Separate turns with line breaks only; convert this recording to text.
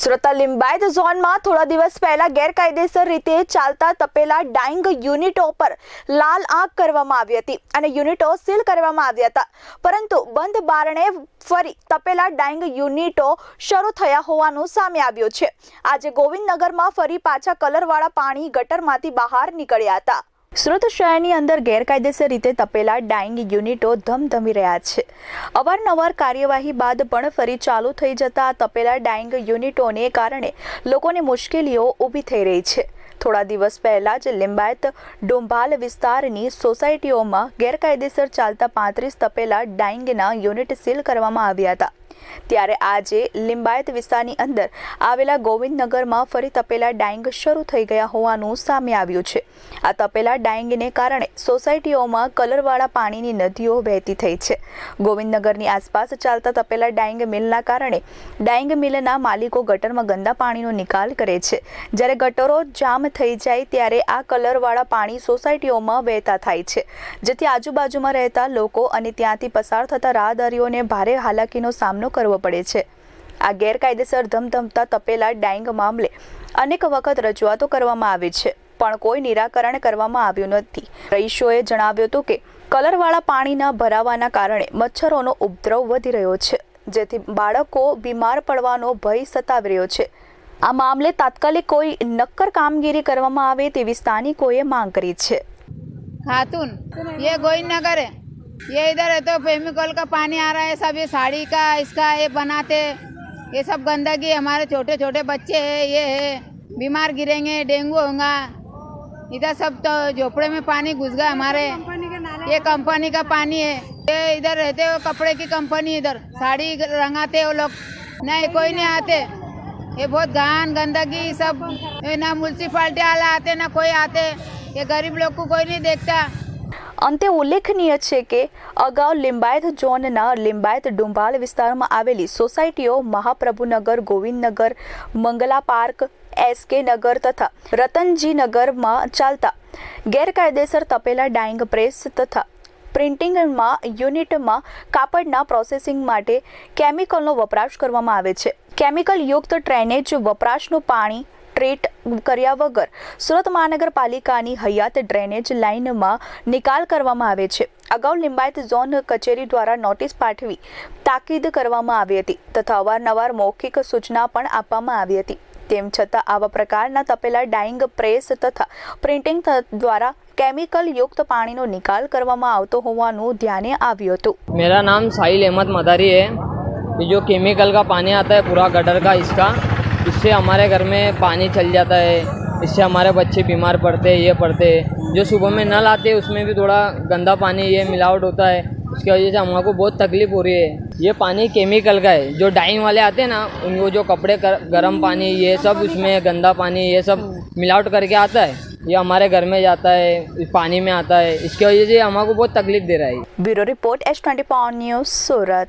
સુરતના લિંબાયત ઝોનમાં થોડા દિવસ પહેલા ગેરકાયદેસર રીતે ચાલતા તપેલા ડાઇંગ યુનિટો પર લાલ આંખ કરવામાં આવી હતી અને યુનિટો સીલ કરવામાં આવ્યા હતા. પરંતુ બંધ બારણે ફરી તપેલા ડાઇંગ યુનિટો શરૂ થયા હોવાનું સામે આવ્યું છે. આજે ગોવિંદનગરમાં ફરી પાછા કલરવાળા પાણી ગટરમાંથી બહાર નીકળ્યા હતા. સુરત શહેરની અંદર ગેરકાયદેસર રીતે તપેલા ડાઇંગ યુનિટો ધમધમી રહ્યા છે. અવારનવાર કાર્યવાહી બાદ પણ ફરી ચાલુ થઈ જતા તપેલા ડાઇંગ યુનિટોને કારણે લોકોને મુશ્કેલીઓ ઊભી થઈ રહી છે. થોડા દિવસ પહેલા જ લિંબાયત ડોંભાલ વિસ્તારની સોસાયટીઓમાં ગેરકાયદેસર ચાલતા પાંત્રીસ તપેલા ડાઇંગના યુનિટ સીલ કરવામાં આવ્યા હતા. ત્યારે આજે લિંબાયત વિસ્તારની અંદર આવેલા ગોવિંદનગરમાં ફરી તપેલા ડાઈંગ શરૂ થઈ ગયા હોવાનું સામે આવ્યું છે. આ તપેલા ડાઈંગને કારણે સોસાયટીઓમાં કલરવાળા પાણીની નદીઓ વહેતી થઈ છે. ગોવિંદનગરની આસપાસ ચાલતા તપેલા ડાઈંગ મિલના કારણે ડાઈંગ મિલના માલિકો ગટરમાં ગંદા પાણીનો નિકાલ કરે છે. જ્યારે ગટરો જામ થઈ જાય ત્યારે આ કલરવાળા પાણી સોસાયટીઓમાં વહેતા થાય છે. જેથી આજુબાજુમાં રહેતા લોકો અને ત્યાંથી પસાર થતા રાહદારીઓને ભારે હાલાકીનો સામનો સામનો કરવો પડે છે. આ ગેરકાયદેસર ધમધમતા તપેલા ડાઈંગ મામલે અનેક વખત રજૂઆતો કરવામાં આવી છે, પણ કોઈ નિરાકરણ કરવામાં આવ્યું નથી. રહીશોએ જણાવ્યું હતું કે, કલરવાળા પાણીના ભરાવાના કારણે મચ્છરોનો ઉપદ્રવ વધી રહ્યો છે, જેથી બાળકો બીમાર પડવાનો ભય સતાવી રહ્યો છે. આ મામલે તાત્કાલિક કોઈ નક્કર કામગીરી કરવામાં આવે તેવી સ્થાનિકોએ માંગ કરી છે.
ખાતુન, એ ગોવિંદનગરે. ये इधर है तो फेमिकॉल का पानी आ रहा है, सब ये साड़ी का, इसका ये बनाते ये सब गंदगी, हमारे छोटे छोटे बच्चे है, ये है। बीमार गिरेंगे, डेंगू होगा। इधर सब तो झोपड़े में पानी घुस गया हमारे। ये कंपनी का पानी है। ये इधर रहते हो, कपड़े की कंपनी इधर। साड़ी रंगाते वो लोग। नहीं, कोई नहीं आते। ये बहुत घान, गंदगी, सब। ना म्यूनसिपाल्टी वाला आते, ना कोई आते। ये गरीब लोग को कोई नहीं देखता।
અંતે ઉલ્લેખનીય છે કે અગાઉ લિંબાયત ઝોનના લિંબાયત ડુંભાળ વિસ્તારમાં આવેલી સોસાયટીઓ Mahaprabhunagar, Govindnagar, Mangla park, S K Nagar તથા રતનજી નગરમાં ચાલતા ગેરકાયદેસર તપેલા ડાઇંગ પ્રેસ તથા પ્રિન્ટિંગમાં યુનિટમાં કાપડના પ્રોસેસિંગ માટે કેમિકલનો વપરાશ કરવામાં આવે છે. કેમિકલ યુક્ત ડ્રેનેજ વપરાશનું પાણી ટ્રીટ કર્યા વગર સુરત મહાનગરપાલિકાની હયાત ડ્રેનેજ લાઇનમાં નિકાલ કરવામાં આવે છે અગાઉ લિંબાયત ઝોન કચેરી દ્વારા નોટિસ પાઠવી તાકીદ કરવામાં આવી હતી તથા અવારનવાર મૌખિક સૂચના પણ આપવામાં આવી હતી તેમ છતાં આવા પ્રકારના તપેલા ડાઇંગ પ્રેસ તથા પ્રિન્ટિંગ દ્વારા કેમિકલ યુક્ત પાણીનો નિકાલ કરવામાં આવતો હોવાનું ધ્યાને આવ્યું હતું
मेरा नाम साहिल अहमद मदारी है ये जो केमिकल का पानी आता है पूरा गटर का इसका इससे हमारे घर में पानी चल जाता है इससे हमारे बच्चे बीमार पड़ते हैं ये पड़ते हैं। जो सुबह में नल आते हैं उसमें भी थोड़ा गंदा पानी ये मिलावट होता है। उसकी वजह से हमको बहुत तकलीफ़ हो रही है। ये पानी केमिकल का है। जो डाइंग वाले आते हैं ना उनको जो कपड़े कर, गर्म पानी ये सब उसमें गंदा पानी ये सब मिलावट करके आता है। ये हमारे घर में जाता है पानी में आता है। इसकी वजह से हमको बहुत तकलीफ़ दे रहा है।
Bureau report H twenty news Surat.